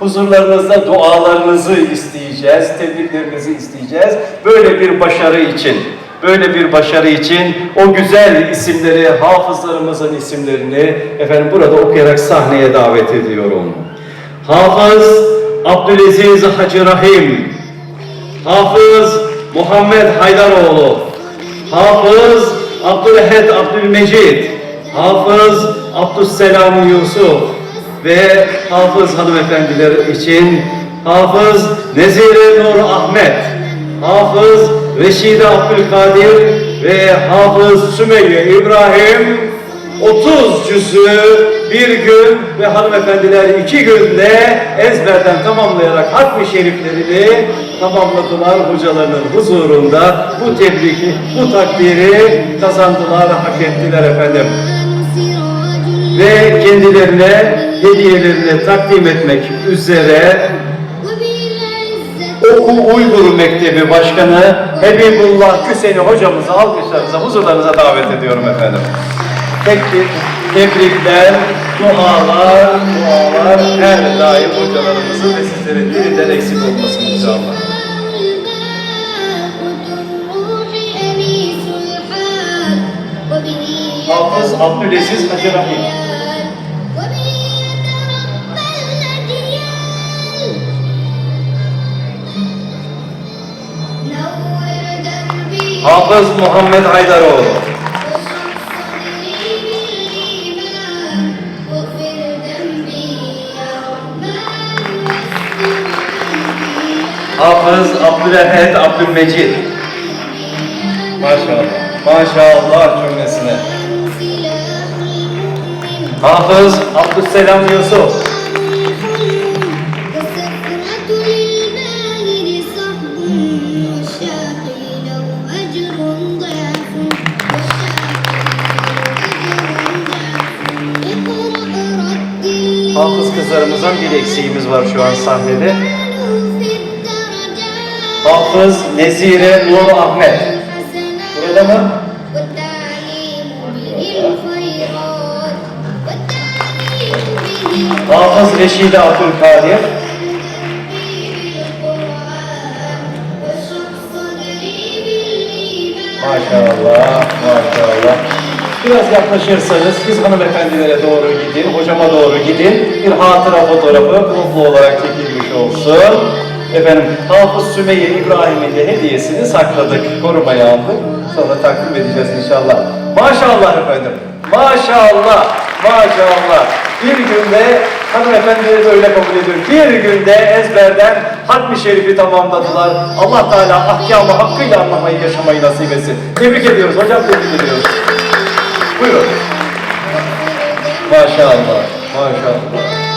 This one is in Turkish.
huzurlarınızda dualarınızı isteyeceğiz, tebriklerinizi isteyeceğiz. Böyle bir başarı için, böyle bir başarı için o güzel isimleri, hafızlarımızın isimlerini efendim burada okuyarak sahneye davet ediyorum. Hafız Abdülaziz Hacı Rahim, Hafız Muhammed Haydaroğlu, Hafız Abdülhed Abdülmecid, Hafız Abdüsselam Yusuf ve Hafız hanımefendiler için Hafız Nezire Nur Ahmet, Hafız Reşide Abdülkadir ve Hafız Sümeyye İbrahim 30 cüzü bir gün ve hanımefendiler iki günde ezberden tamamlayarak hatmi şeriflerini tamamladılar hocalarının huzurunda. Bu tebriki, bu takdiri kazandılar, hak ettiler efendim. Ve kendilerine hediyelerini takdim etmek üzere Oku Uygur Mektebi Başkanı Hebibullah Küseni hocamızı alkışlarınıza, huzurlarınıza davet ediyorum efendim. Tekbir, tebrikler, dualar, dualar her daim hocalarımızın ve sizlerin dilinden eksik olmasın inşallah. Hafız Abdülaziz Hacı Rahim. Hafız Muhammed Haydaroğlu. Hafız Abdülhamid Abdülmecid. Maşallah. Maşallah cümlesine. Hafız Abdüsselam Yusuf. Hafız kızlarımızdan bir eksiğimiz var şu an sahnede. Hafız Nezire Nur Ahmet. Burada mı? Hafız Reşide Abdülkadir. Maşallah, maşallah. Biraz yaklaşırsanız siz hanımefendilere doğru gidin, hocama doğru gidin. Bir hatıra fotoğrafı gruplu olarak çekilmiş olsun. Efendim, Hafız Sümeyye İbrahim'in de hediyesini sakladık, korumaya aldık. Sonra takdim edeceğiz inşallah. Maşallah efendim, maşallah, maşallah. Bir günde hanımefendileri böyle kabul ediyorum. Bir günde ezberden Hatmi Şerif'i tamamladılar. Allah Teala ahkamı hakkıyla anlamayı, yaşamayı nasip etsin. Tebrik ediyoruz hocam, tebrik ediyoruz. Buyurun. Maşallah, maşallah.